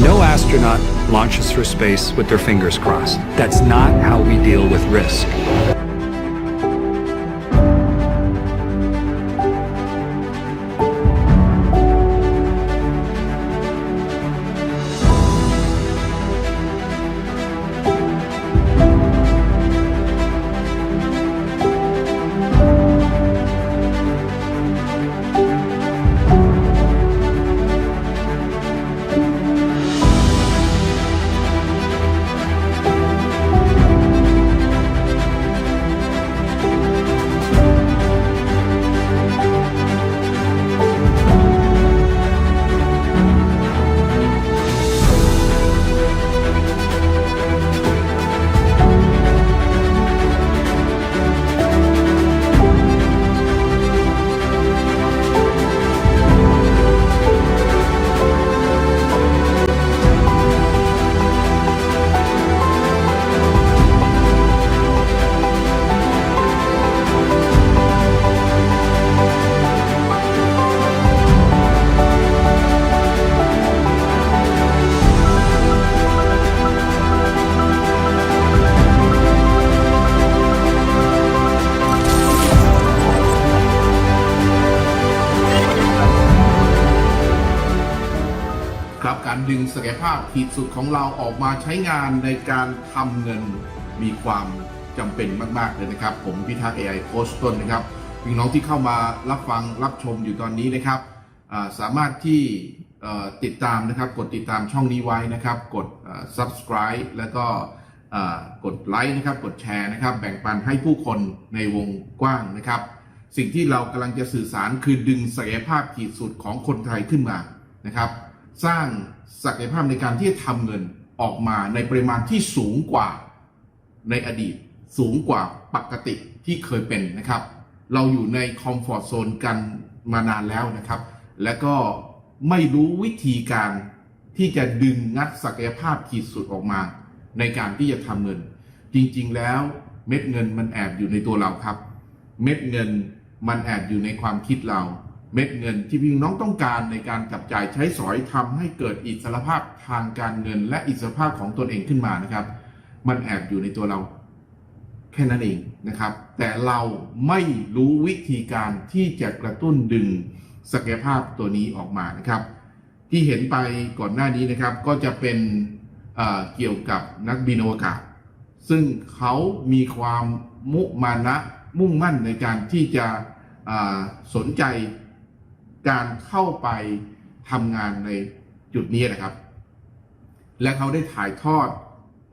No astronaut launches for space with their fingers crossed. That's not how we deal with risk. ดึงศักยภาพขีดสุดของเราออกมาใช้งานในการทำเงินมีความจำเป็นมากๆเลยนะครับ ผมพิทักษ์ AI โค้ชต้นนะครับพี่น้องที่เข้ามารับฟังรับชมอยู่ตอนนี้นะครับสามารถที่ติดตามนะครับ กดติดตามช่องนี้ไว้นะครับ กด subscribe แล้วก็กดไลค์นะครับ กดแชร์นะครับ แบ่งปันให้ผู้คนในวงกว้างนะครับ สิ่งที่เรากำลังจะสื่อสารคือดึงศักยภาพขีดสุดของคนไทยขึ้นมานะครับ สร้างศักยภาพในการที่จะทำเงินออกมาในปริมาณที่สูงกว่าในอดีต สูงกว่าปกติที่เคยเป็นนะครับ เราอยู่ในคอมฟอร์ z โซนกันมานานแล้วนะครับ และก็ไม่รู้วิธีการที่จะดึงงัดศักยภาพขีดสุดออกมา ในการที่จะทำเงิน จริงๆแล้วเม็ดเงินมันแอบอยู่ในตัวเราครับ เม็ดเงินมันแอบอยู่ในความคิดเรา เม็ดเงินที่พี่น้องต้องการในการจับจ่ายใช้สอยทำให้เกิดอิสรภาพทางการเงิน และอิสรภาพของตนเองขึ้นมานะครับ มันแอบอยู่ในตัวเราแค่นั้นเองนะครับ แต่เราไม่รู้วิธีการที่จะกระตุ้นดึงศักยภาพตัวนี้ออกมานะครับ ที่เห็นไปก่อนหน้านี้นะครับก็จะเป็นเเกี่ยวกับนักบินอวกาศ ซึ่งเขามีความมุมานะมุ่งมั่นในการที่จะสนใจ การเข้าไปทำงานในจุดนี้นะครับ และเขาได้ถ่ายทอด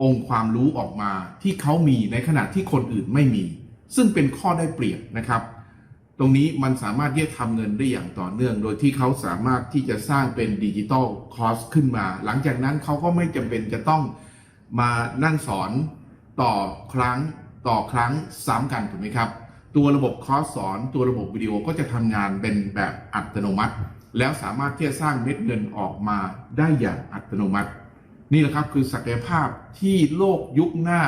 องค์ความรู้ออกมาที่เขามีในขณะที่คนอื่นไม่มี ซึ่งเป็นข้อได้เปรียบนะครับ ตรงนี้มันสามารถที่จะทำเงินได้อย่างต่อเนื่อง โดยที่เขาสามารถที่จะสร้างเป็นดิจิตอลคอร์สขึ้นมา หลังจากนั้นเขาก็ไม่จำเป็นจะต้องมานั่งสอนต่อครั้งต่อครั้งซ้ำกันถูกไหมครับ ตัวระบบคอร์สสอนตัวระบบวิดีโอก็จะทำงานเป็นแบบอัตโนมัติ แล้วสามารถที่จะสร้างเม็ดเงินออกมาได้อย่างอัตโนมัติ นี่แหละครับคือศักยภาพที่โลกยุคหน้า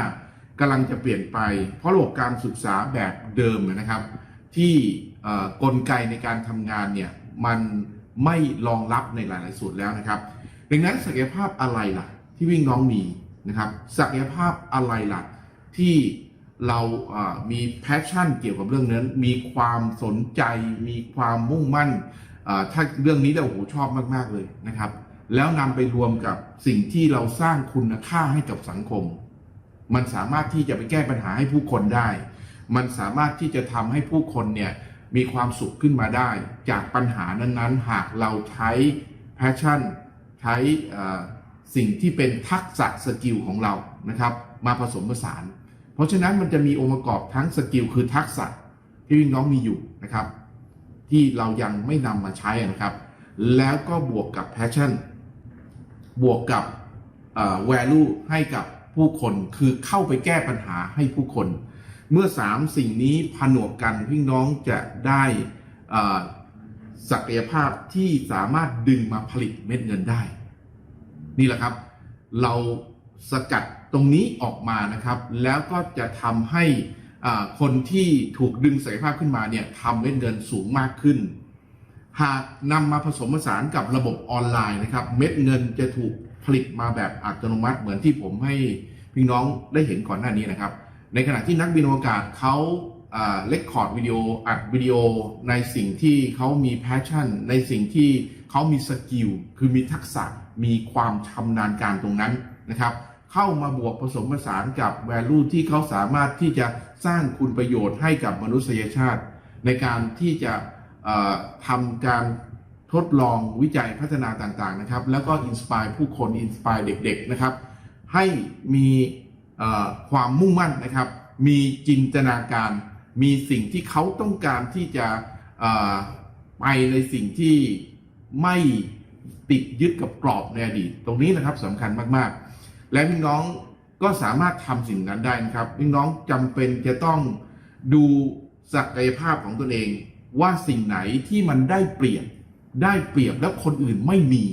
กำลังจะเปลี่ยนไป เพราะระบบการศึกษาแบบเดิมนะครับ ที่กลไกในการทำงานเนี่ยมันไม่รองรับในหลาย ๆ ส่วนแล้วนะครับ ดังนั้นศักยภาพอะไรล่ะ ที่วิ่งน้องมีนะครับศักยภาพอะไรล่ะที่ เรามีแพชชั่นเกี่ยวกับเรื่องนั้น มีความสนใจ มีความมุ่งมั่นถ้าเรื่องนี้เราโอ้โหชอบมาก ๆ เลยนะครับ แล้วนำไปรวมกับสิ่งที่เราสร้างคุณค่าให้กับสังคม มันสามารถที่จะไปแก้ปัญหาให้ผู้คนได้ มันสามารถที่จะทำให้ผู้คนเนี่ยมีความสุขขึ้นมาได้ จากปัญหานั้นๆ หากเราใช้แพชชั่น ใช้สิ่งที่เป็นทักษะสกิลของเรานะครับ มาผสมผสาน เพราะฉะนั้นมันจะมีองค์ประกอบทั้งสกิลคือทักษะที่พี่น้องมีอยู่นะครับ ที่เรายังไม่นำมาใช้นะครับ แล้วก็บวกกับ passion บวกกับเอ่อ value ให้กับผู้คนคือเข้าไปแก้ปัญหาให้ผู้คน เมื่อสามสิ่งนี้ผนวกกันพี่น้องจะได้ศักยภาพที่สามารถดึงมาผลิตเม็ดเงินได้ นี่แหละครับ เราสกัด ตรงนี้ออกมานะครับ แล้วก็จะทำให้คนที่ถูกดึงศักยภาพขึ้นมาเนี่ยทำเม็ดเงินสูงมากขึ้น หากนำมาผสมผสานกับระบบออนไลน์นะครับ เม็ดเงินจะถูกผลิตมาแบบอัตโนมัติเหมือนที่ผมให้พี่น้องได้เห็นก่อนหน้านี้นะครับ ในขณะที่นักบินอวกาศเขาเลคคอร์ดวิดีโออัดวิดีโอในสิ่งที่เขามีแพชชั่น ในสิ่งที่เขามีสกิลคือมีทักษะมีความชำนาญการตรงนั้นนะครับ เข้ามาบวกผสมผสานกับ value ที่เขาสามารถที่จะสร้างคุณประโยชน์ให้กับมนุษยชาติ ในการที่จะทำการทดลองวิจัยพัฒนาต่างๆนะครับ แล้วก็อินสปายผู้คนอินสปายเด็กๆนะครับ ให้มีความมุ่งมั่นนะครับ มีจินตนาการ มีสิ่งที่เขาต้องการที่จะไปในสิ่งที่ไม่ติดยึดกับกรอบในอดีต ตรงนี้นะครับสำคัญมากๆ และพี่น้องก็สามารถทำสิ่งนั้นได้นะครับ พี่น้องจำเป็นจะต้องดูศักยภาพของตนเอง ว่าสิ่งไหนที่มันได้เปรียบได้เปรียบแล้วคนอื่นไม่มี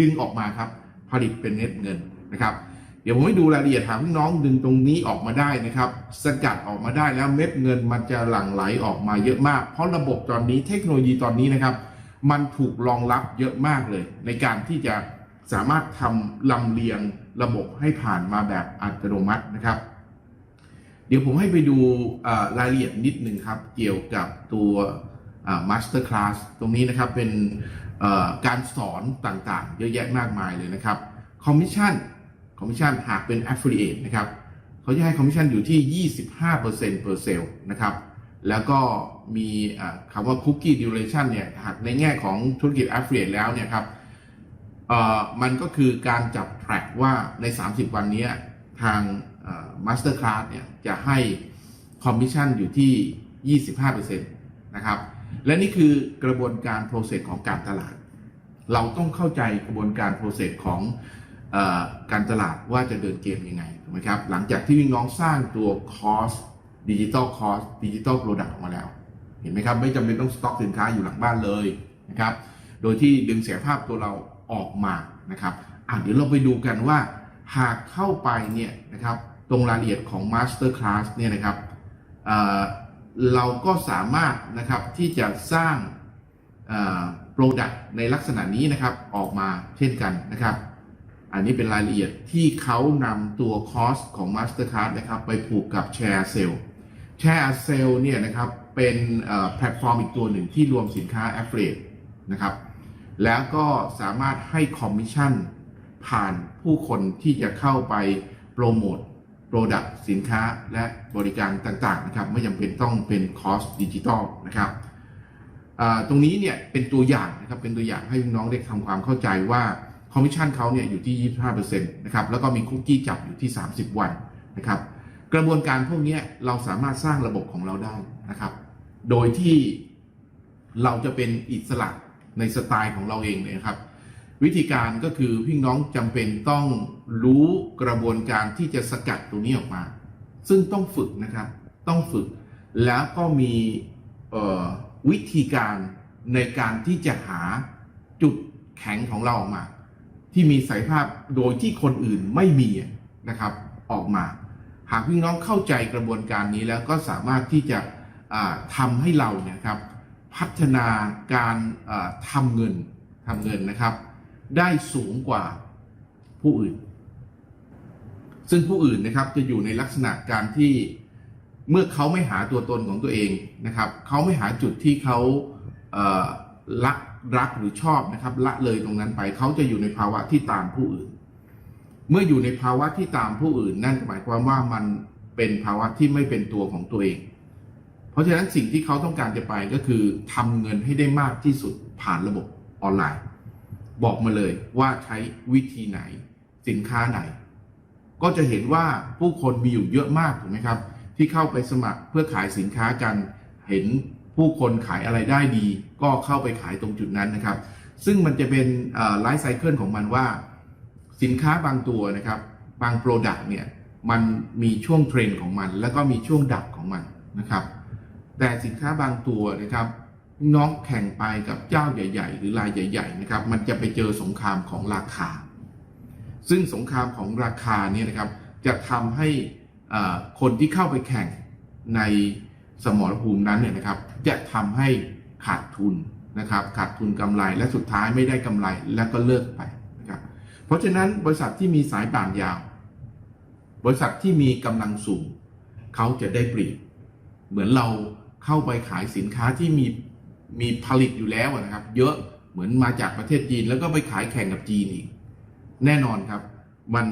ดึงออกมาครับ ผลิตเป็นเน็ตเงินนะครับ เดี๋ยวผมให้ดูรายละเอียดหาพี่น้องดึงตรงนี้ออกมาได้นะครับ สกัดออกมาได้แล้วเม็ดเงินมันจะหลั่งไหลออกมาเยอะมาก เพราะระบบตอนนี้เทคโนโลยีตอนนี้นะครับ มันถูกรองรับเยอะมากเลย ในการที่จะ สามารถทำลำเลียงระบบให้ผ่านมาแบบอัตโนมัตินะครับ เดี๋ยวผมให้ไปดูอ่ารายละเอียดนิดหนึ่งครับ เกี่ยวกับตัวมาสเตอร์คลาสตรงนี้นะครับเป็นการสอนต่างๆ เยอะแยะมากมายเลยนะครับคอมมิชชั่นคอมมิชชั่นหากเป็น affiliate นะครับเขาจะให้คอมมิชชั่นอยู่ที่ 25% per sale นะครับแล้วก็มีคำว่า cookie duration เนี่ยหากในแง่ของธุรกิจ affiliate แล้วเนี่ยครับ มันก็คือการจับแทร็กว่าใน 30 วันนี้ทางมาสเตอร์คลาสเนี่ยจะให้คอมมิชชั่นอยู่ที่ 25%นะครับ และนี่คือกระบวนการโปรเซสของการตลาด เราต้องเข้าใจกระบวนการโปรเซสของออการตลาดว่าจะเดินเกมยังไงถูกไหมครับ หลังจากที่วิ่งน้องสร้างตัวคอสดิจิตอลคอสดิจิตอลโปรดักต์ออกมาแล้ว เห็นไหมครับ ไม่จำเป็นต้องสต็อกสินค้าอยู่หลังบ้านเลยนะครับ โดยที่ดึงเสียภาพตัวเรา ออกมานะครับอะเดี๋ยวเราไปดูกันว่า หากเข้าไปเนี่ยนะครับตรงรายละเอียดของ Master Class เนี่ยนะครับเเราก็สามารถนะครับที่จะสร้างโปรดักต์ในลักษณะนี้นะครับออกมาเช่นกันนะครับ อันนี้เป็นรายละเอียดที่เขานำตัวคอสของ Mastercard นะครับไปผูกกับ Share Sale Share Sale เนี่ยนะครับเป็นแพลตฟอร์มอีกตัวหนึ่งที่รวมสินค้า Affiliate นะครับ แล้วก็สามารถให้คอมมิชชั่น ผ่านผู้คนที่จะเข้าไปโปรโมทโปรดักต์สินค้าและบริการต่างๆนะครับไม่จำเป็นต้องเป็นคอสดิจิตอลนะครับตรงนี้เนี่ยเป็นตัวอย่างนะครับเป็นตัวอย่างให้น้องได้ทำความเข้าใจว่าคอมมิชชั่นเขาเนี่ยอยู่ที่ 25%นะครับแล้วก็มีคุกกี้จับอยู่ที่ 30 วันนะครับกระบวนการพวกนี้เราสามารถสร้างระบบของเราได้นะครับ โดยที่เราจะเป็นอิสระ ในสไตล์ของเราเองเลยนะครับ วิธีการก็คือพี่น้องจำเป็นต้องรู้กระบวนการที่จะสกัดตรงนี้ออกมา ซึ่งต้องฝึกนะครับ ต้องฝึก แล้วก็มีวิธีการในการที่จะหาจุดแข็งของเราออกมา ที่มีศักยภาพโดยที่คนอื่นไม่มีนะครับออกมา หากพี่น้องเข้าใจกระบวนการนี้แล้วก็สามารถที่จะทำให้เราเนี่ยครับ พัฒนาการทำเงินทำเงินนะครับ ได้สูงกว่าผู้อื่น ซึ่งผู้อื่นนะครับจะอยู่ในลักษณะการที่เมื่อเขาไม่หาตัวตนของตัวเองนะครับเขาไม่หาจุดที่เขาเอ่อรักรักหรือชอบนะครับ ละเลยตรงนั้นไปเขาจะอยู่ในภาวะที่ตามผู้อื่น เมื่ออยู่ในภาวะที่ตามผู้อื่น นั่นหมายความว่ามันเป็นภาวะที่ไม่เป็นตัวของตัวเอง ราะฉะนั้นสิ่งที่เขาต้องการจะไปก็คือทำเงินให้ได้มากที่สุดผ่านระบบออนไลน์ บอกมาเลยว่าใช้วิธีไหนสินค้าไหน ก็จะเห็นว่าผู้คนมีอยู่เยอะมากถูกไหมครับ ที่เข้าไปสมัครเพื่อขายสินค้ากัน เห็นผู้คนขายอะไรได้ดี ก็เข้าไปขายตรงจุดนั้นนะครับ ซึ่งมันจะเป็นไลฟ์ไซเคิลของมันว่า สินค้าบางตัวนะครับ บางโปรดักต์เนี่ยมันมีช่วงเทรนด์ของมัน แล้วก็มีช่วงดับของมันนะครับ แต่สินค้าบางตัวนะครับ น้องแข่งไปกับเจ้าใหญ่ ๆ หรือรายใหญ่ ๆ นะครับ มันจะไปเจอสงครามของราคา ซึ่งสงครามของราคาเนี่ยนะครับ จะทำให้คนที่เข้าไปแข่งในสมรภูมินั้นเนี่ยนะครับ จะทำให้ขาดทุนนะครับ ขาดทุนกำไรและสุดท้ายไม่ได้กำไรแล้วก็เลิกไปนะครับ เพราะฉะนั้นบริษัทที่มีสายป่านยาว บริษัทที่มีกำลังสูงเขาจะได้เปรียบเหมือนเรา เข้าไปขายสินค้าที่มีมีผลิตอยู่แล้วนะครับ เยอะเหมือนมาจากประเทศจีน แล้วก็ไปขายแข่งกับจีนอีก แน่นอนครับ มัน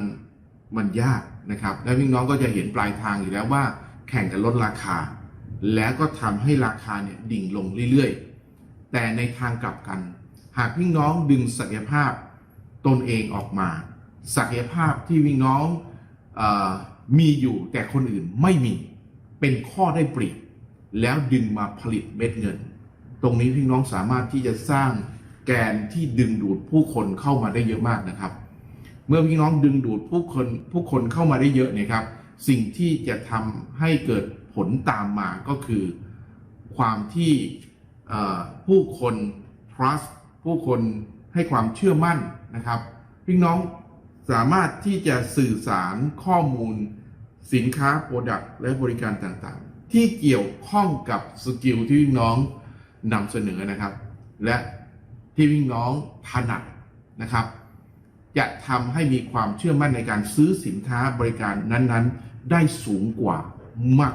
มันยากนะครับ และพี่น้องก็จะเห็นปลายทางอยู่แล้วว่า แข่งกันลดราคา แล้วก็ทำให้ราคาเนี่ยดิ่งลงเรื่อยๆ แต่ในทางกลับกัน หากพี่น้องดึงศักยภาพตนเองออกมา ศักยภาพที่พี่น้องอมีอยู่แต่คนอื่นไม่มีเป็นข้อได้เปรียบ แล้วดึงมาผลิตเม็ดเงิน ตรงนี้พี่น้องสามารถที่จะสร้างแกนที่ดึงดูดผู้คนเข้ามาได้เยอะมากนะครับ เมื่อพี่น้องดึงดูดผู้คนผู้คนเข้ามาได้เยอะเนี่ยครับ สิ่งที่จะทำให้เกิดผลตามมาก็คือความที่ผู้คน trust ผู้คนให้ความเชื่อมั่นนะครับ พี่น้องสามารถที่จะสื่อสารข้อมูลสินค้า Product และบริการต่าง ที่เกี่ยวข้องกับสกิลที่พี่น้องนำเสนอนะครับ และที่พี่น้องถนัดนะครับ จะทำให้มีความเชื่อมั่นในการซื้อสินค้าบริการนั้นๆ ได้สูงกว่า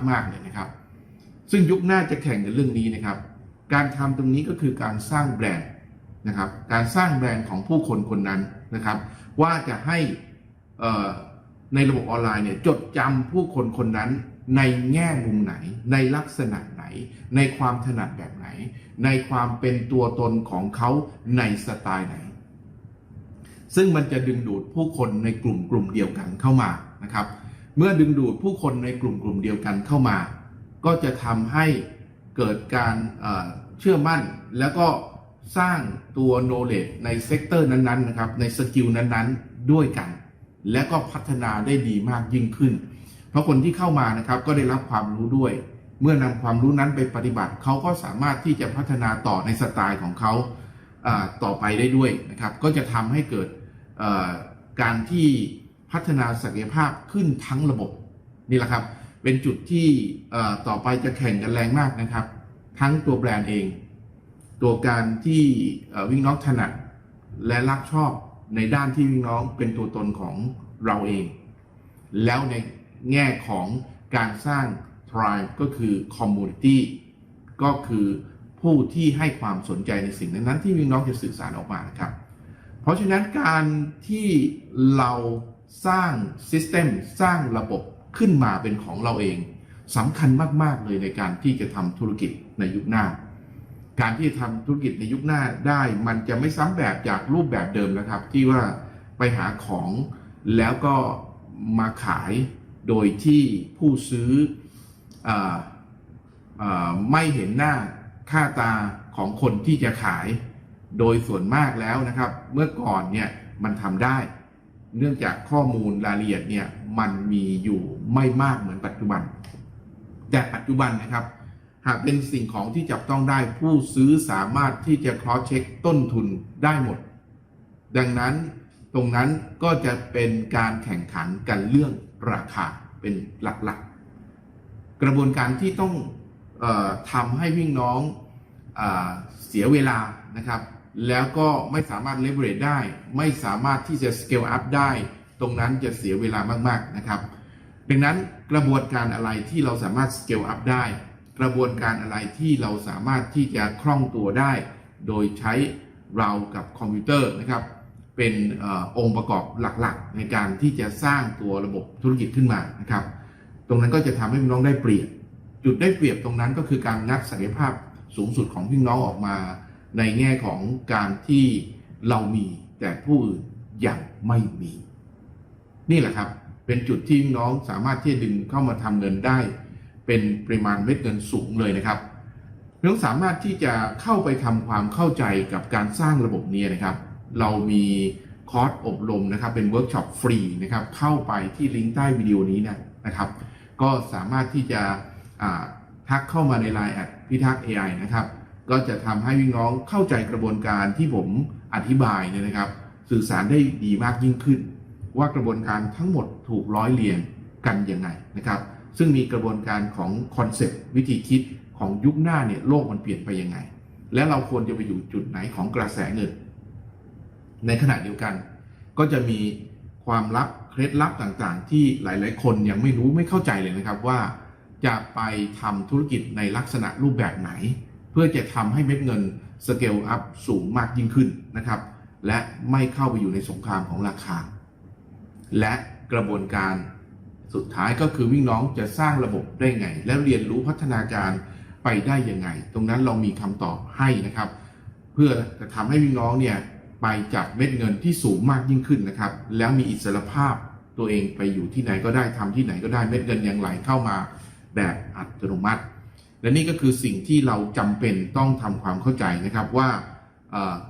มากๆเลยนะครับ ซึ่งยุคหน้าจะแข่งในเรื่องนี้นะครับ การทำตรงนี้ก็คือการสร้างแบรนด์นะครับ การสร้างแบรนด์ของผู้คนคนนั้นนะครับ ว่าจะให้ในระบบออนไลน์เนี่ยจดจำผู้คนคนนั้น ในแง่มุมไหน ในลักษณะไหน ในความถนัดแบบไหน ในความเป็นตัวตนของเขาในสไตล์ไหน ซึ่งมันจะดึงดูดผู้คนในกลุ่มกลุ่มเดียวกันเข้ามานะครับ เมื่อดึงดูดผู้คนในกลุ่มกลุ่มเดียวกันเข้ามา ก็จะทำให้เกิดการเชื่อมั่นแล้วก็สร้างตัว knowledge ในเซกเตอร์นั้นๆนะครับในสกิลนั้นๆ ด้วยกัน และก็พัฒนาได้ดีมากยิ่งขึ้น เพราะคนที่เข้ามานะครับก็ได้รับความรู้ด้วย เมื่อนำความรู้นั้นไปปฏิบัติเขาก็สามารถที่จะพัฒนาต่อในสไตล์ของเขาต่อไปได้ด้วยนะครับ ก็จะทำให้เกิดการที่พัฒนาศักยภาพขึ้นทั้งระบบนี่แหละครับ เป็นจุดที่ต่อไปจะแข่งกันแรงมากนะครับ ทั้งตัวแบรนด์เอง ตัวการที่วิ่งน้องถนัดและรักชอบในด้านที่วิ่งน้องเป็นตัวตนของเราเอง แล้วใน แง่ของการสร้าง tribe ก็คือ community ก็คือผู้ที่ให้ความสนใจในสิ่งนั้นๆที่วิ่งน้องจะสื่อสารออกมานะครับ เพราะฉะนั้นการที่เราสร้าง system สร้างระบบขึ้นมาเป็นของเราเองสำคัญมาก ๆ เลยในการที่จะทำธุรกิจในยุคหน้า การที่จะทำธุรกิจในยุคหน้าได้มันจะไม่ซ้ำแบบจากรูปแบบเดิมนะครับ ที่ว่าไปหาของแล้วก็มาขาย โดยที่ผู้ซื้อออไม่เห็นหน้าค่าตาของคนที่จะขาย โดยส่วนมากแล้วนะครับ เมื่อก่อนเนี่ยมันทำได้ เนื่องจากข้อมูลรายละเอียดเนี่ยมันมีอยู่ไม่มากเหมือนปัจจุบัน แต่ปัจจุบันนะครับ หากเป็นสิ่งของที่จับต้องได้ผู้ซื้อสามารถที่จะ cross check ต้นทุนได้หมด ดังนั้นตรงนั้นก็จะเป็นการแข่งขันกันเรื่อง ราคาเป็นหลักๆ กระบวนการที่ต้องออทำให้พี่น้องอเสียเวลานะครับ แล้วก็ไม่สามารถ leverage ได้ ไม่สามารถที่จะ scale up ได้ ตรงนั้นจะเสียเวลามากๆนะครับ ดังนั้นกระบวนการอะไรที่เราสามารถ scale up ได้ กระบวนการอะไรที่เราสามารถที่จะคล่องตัวได้ โดยใช้เรากับคอมพิวเตอร์นะครับ เป็นอองค์ประกอบหลักๆ ในการที่จะสร้างตัวระบบธุรกิจขึ้นมานะครับ ตรงนั้นก็จะทำให้พี่น้องได้เปรียบ จุดได้เปรียบตรงนั้นก็คือการงัดศักยภาพสูงสุดของพี่น้องออกมา ในแง่ของการที่เรามีแต่ผู้อื่นยังไม่มี นี่แหละครับ เป็นจุดที่พี่น้องสามารถที่จะดึงเข้ามาทำเงินได้ เป็นปริมาณเม็ดเงินสูงเลยนะครับพี่น้องสามารถที่จะเข้าไปทำความเข้าใจกับการสร้างระบบนี้นะครับ เรามีคอร์สอบรมนะครับเป็นเวิร์กช็อปฟรีนะครับเข้าไปที่ลิงก์ใต้วิดีโอนี้นะนะครับ ก็สามารถที่จะทักเข้ามาใน Line แอดพิทักษ์ AI นะครับ ก็จะทำให้พี่น้องเข้าใจกระบวนการที่ผมอธิบายเนี่ยนะครับ สื่อสารได้ดีมากยิ่งขึ้น ว่ากระบวนการทั้งหมดถูกร้อยเรียงกันยังไงนะครับ ซึ่งมีกระบวนการของคอนเซปต์วิธีคิดของยุคหน้าเนี่ยโลกมันเปลี่ยนไปยังไง และเราควรจะไปอยู่จุดไหนของกระแสเงิน ในขณะเดียวกัน ก็จะมีความลับเคล็ดลับต่างๆ ที่หลายๆ คนยังไม่รู้ไม่เข้าใจเลยนะครับว่าจะไปทำธุรกิจในลักษณะรูปแบบไหน เพื่อจะทำให้เม็ดเงินสเกลอัพสูงมากยิ่งขึ้นนะครับ และไม่เข้าไปอยู่ในสงครามของราคา และกระบวนการสุดท้ายก็คือวิ่งน้องจะสร้างระบบได้ไง แล้วเรียนรู้พัฒนาการไปได้ยังไง ตรงนั้นเรามีคำตอบให้นะครับ เพื่อจะทำให้วิ่งน้องเนี่ย ไปจับเม็ดเงินที่สูงมากยิ่งขึ้นนะครับ แล้วมีอิสรภาพตัวเองไปอยู่ที่ไหนก็ได้ทำที่ไหนก็ได้เม็ดเงินยังไหลเข้ามาแบบอัตโนมัติ และนี่ก็คือสิ่งที่เราจำเป็นต้องทำความเข้าใจนะครับว่า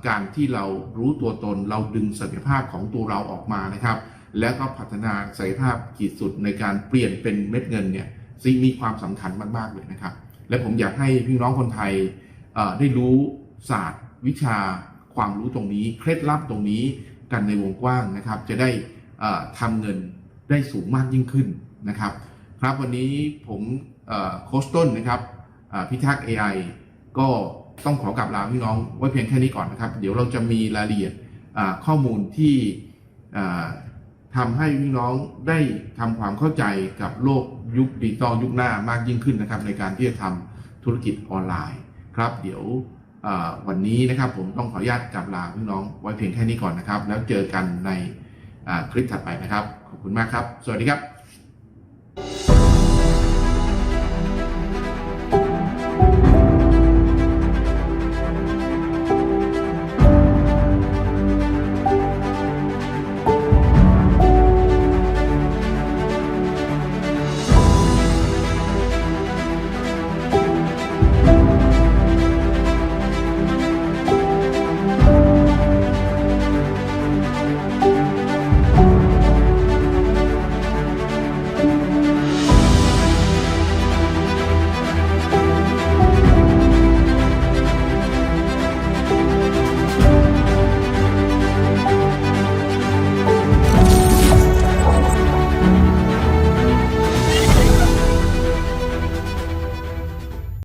การที่เรารู้ตัวตนเราดึงศักยภาพของตัวเราออกมานะครับ แล้วก็พัฒนาศักยภาพขีดสุดในการเปลี่ยนเป็นเม็ดเงินเนี่ยซึ่งมีความสำคัญมากๆเลยนะครับ และผมอยากให้พี่น้องคนไทยได้รู้ศาสตร์วิชา ความรู้ตรงนี้ เคล็ดลับตรงนี้กันในวงกว้างนะครับ จะได้เอ่อทำเงินได้สูงมากยิ่งขึ้นนะครับ ครับวันนี้ผมโค้ชต้นนะครับพิทักษ์ AI ก็ต้องขอกลับลาพี่น้องไว้เพียงแค่นี้ก่อนนะครับ เดี๋ยวเราจะมีรายละเอียดข้อมูลที่ทำให้พี่น้องได้ทำความเข้าใจกับโลกยุคดิจิตอลยุคหน้ามากยิ่งขึ้นนะครับ ในการที่จะทำธุรกิจออนไลน์ครับ เดี๋ยว วันนี้นะครับผมต้องขออนุญาตกลับลาพี่น้องไว้เพียงแค่นี้ก่อนนะครับ แล้วเจอกันในคลิปถัดไปนะครับ ขอบคุณมากครับ สวัสดีครับ